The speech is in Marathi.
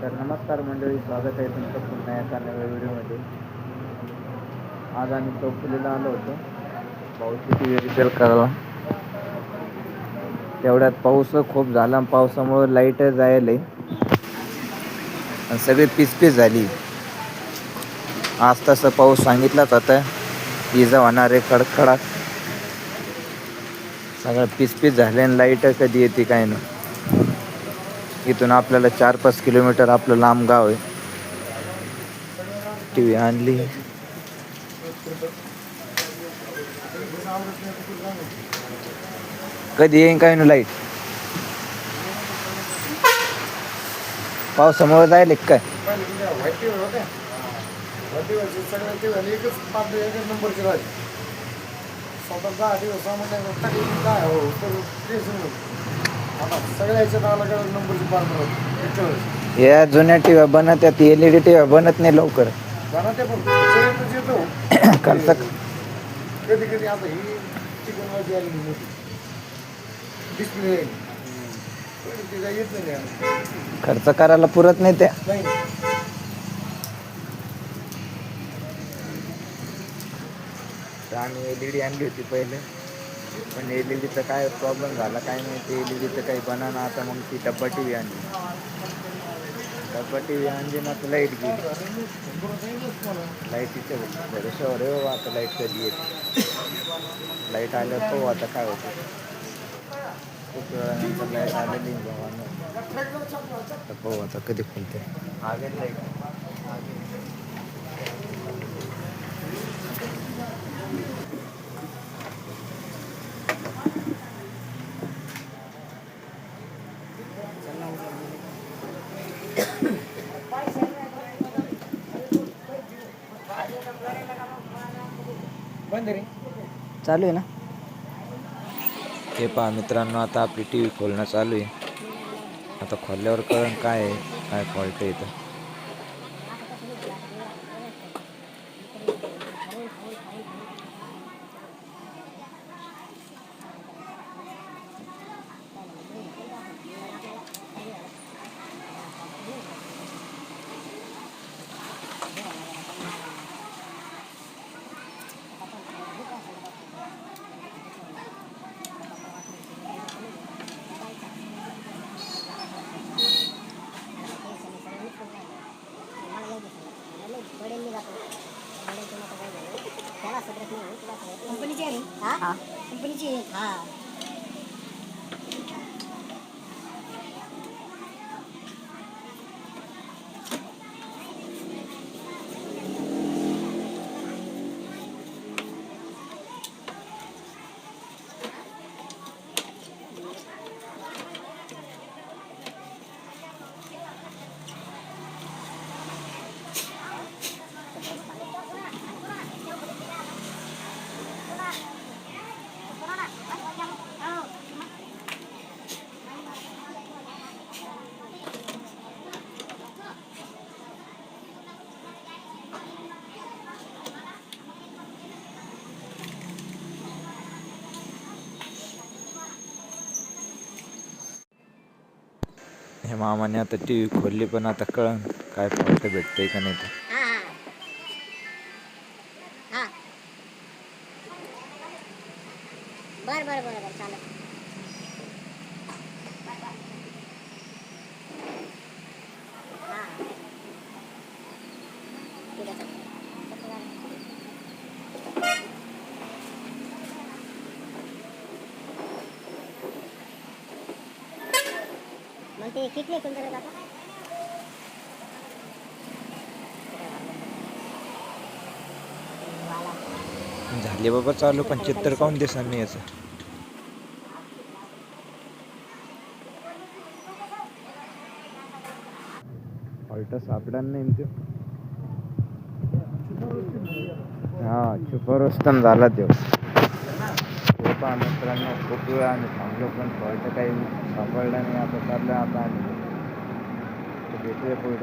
तर नमस्कार मंडळी स्वागत आहे तुमचं पुन्हा एका नव्या व्हिडिओमध्ये. आज आम्ही चौफुलीला आलो होतो. पाऊसची किती रिपेअर करायला? तेवढ्यात पाऊस खूप झाला आणि पावसामुळं लाइट जायला आणि सगळी पिसपीस झाली. आज तसं पाऊस सांगितलाच आता इजा होणार आहे कडकडाट सगळं पिसपीस झाले आणि लाइट कधी येते काय नाही. इथून आपल्याला चार पाच किलोमीटर आपलं लांब गाव आहे. टी व्ही आणली. कधी येईन काय ना लाइट पावसामुळे जायला काय? एकच अलग नंबरची या जुन्या टीव्या बनत आहेत एल ई डी टीव्या बनत नाही लवकर. येतो खर्च कधी कधी आता ही आली मोठी डिस्प्ले खर्च करायला पुरत नाही त्या. आम्ही एल ई डी आणली होती पहिले. पण एल ई डीचा काय प्रॉब्लेम झाला काय नाही ते एल ई डीचं काही बना ना आता मग ती डब्बा टी व्ही आणली. डब्बा टी व्ही आणली ना तर लाइट गेली. लाईटीच्या भरोशावर आहे बाबा आता लाइट कधी येते? लाइट आल्यावर पाहू आता काय होतं. खूप वेळानंतर लाइट आलेली बाबा आता पाहू आता कधी खुलते आगे लाइट. चालू आहे ना? हे पहा मित्रांनो आता आपली टी व्ही खोलणं चालू आहे. आता खोलल्यावर कळण काय आहे काय फॉल्ट आहे कंपनीची आहे हा. कंपनीची आहे. हा. हे मामाने आता टी व्ही खोलली पण आता कळन काय फक्त भेटतंय का नाही ते. बर बर बर बर चालेल. ते किती आता? झाले बाबा चालू पंच्याहत्तर काऊन दिसणार नाही याचं? फॉल्ट सापडा नाही ते. हा छुपा रुस्तम झाला तो. ते पहा मित्रांनो खूप वेळ आम्ही थांबलो पण फॉल्ट काही सापडला नाही आता चाललं आता आम्ही भेटूया पुढे